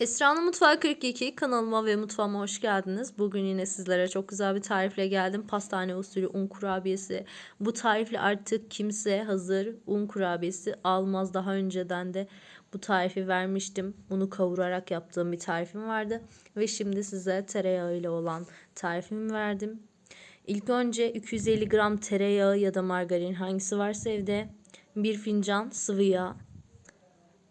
Esra'nın Mutfağı 42 kanalıma ve mutfağıma hoş geldiniz. Bugün yine sizlere çok güzel bir tarifle geldim. Pastane usulü un kurabiyesi. Bu tarifle artık kimse hazır un kurabiyesi almaz. Daha önceden de bu tarifi vermiştim. Unu kavurarak yaptığım bir tarifim vardı. Ve şimdi size tereyağı ile olan tarifimi verdim. İlk önce 250 gram tereyağı ya da margarin hangisi varsa evde bir fincan sıvı yağ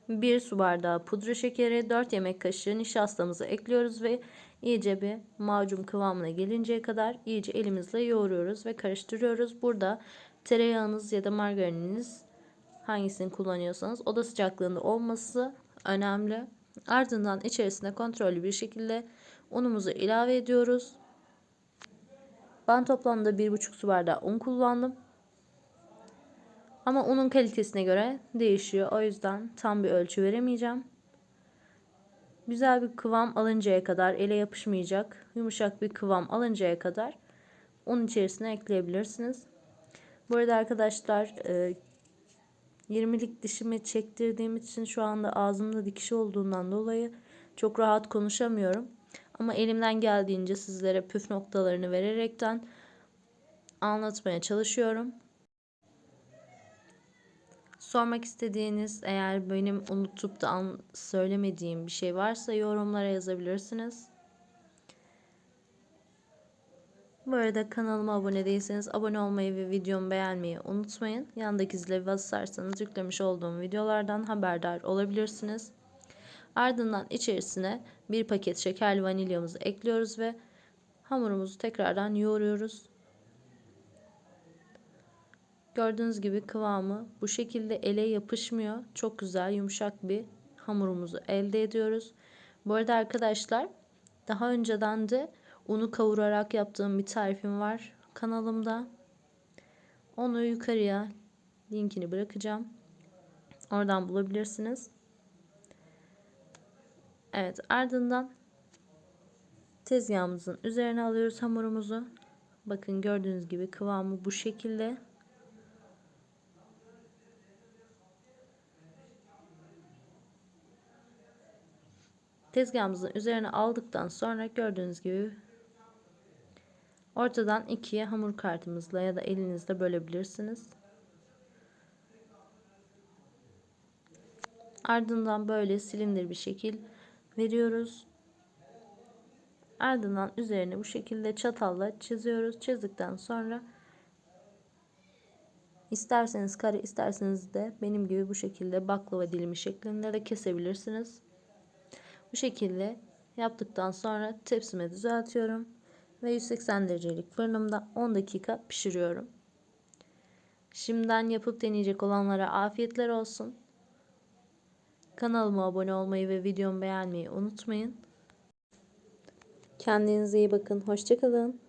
1 su bardağı pudra şekeri, 4 yemek kaşığı nişastamızı ekliyoruz ve iyice bir macun kıvamına gelinceye kadar iyice elimizle yoğuruyoruz ve karıştırıyoruz. Burada tereyağınız ya da margarininiz hangisini kullanıyorsanız oda sıcaklığında olması önemli. Ardından içerisine kontrollü bir şekilde unumuzu ilave ediyoruz. Ben toplamda 1,5 su bardağı un kullandım. Ama unun kalitesine göre değişiyor. O yüzden tam bir ölçü veremeyeceğim. Güzel bir kıvam alıncaya kadar ele yapışmayacak yumuşak bir kıvam alıncaya kadar un içerisine ekleyebilirsiniz. Bu arada arkadaşlar 20'lik e, dişimi çektirdiğim için şu anda ağzımda dikiş olduğundan dolayı çok rahat konuşamıyorum. Ama elimden geldiğince sizlere püf noktalarını vererekten anlatmaya çalışıyorum. Sormak istediğiniz eğer benim unutup da an söylemediğim bir şey varsa yorumlara yazabilirsiniz. Bu arada kanalıma abone değilseniz abone olmayı ve videomu beğenmeyi unutmayın. Yandaki zile basarsanız yüklemiş olduğum videolardan haberdar olabilirsiniz. Ardından içerisine bir paket şekerli vanilyamızı ekliyoruz ve hamurumuzu tekrardan yoğuruyoruz. Gördüğünüz gibi kıvamı bu şekilde ele yapışmıyor. Çok güzel yumuşak bir hamurumuzu elde ediyoruz. Bu arada arkadaşlar daha önceden de unu kavurarak yaptığım bir tarifim var kanalımda. Onu yukarıya linkini bırakacağım. Oradan bulabilirsiniz. Evet ardından tezgahımızın üzerine alıyoruz hamurumuzu. Bakın gördüğünüz gibi kıvamı bu şekilde. Tezgahımızın üzerine aldıktan sonra gördüğünüz gibi ortadan ikiye hamur kartımızla ya da elinizle bölebilirsiniz. Ardından böyle silindir bir şekil veriyoruz. Ardından üzerine bu şekilde çatalla çiziyoruz. Çizdikten sonra isterseniz kare isterseniz de benim gibi bu şekilde baklava dilimi şeklinde de kesebilirsiniz. Bu şekilde yaptıktan sonra tepsime düzeltiyorum ve 180 derecelik fırınımda 10 dakika pişiriyorum. Şimdiden yapıp deneyecek olanlara afiyetler olsun. Kanalıma abone olmayı ve videomu beğenmeyi unutmayın. Kendinize iyi bakın. Hoşçakalın.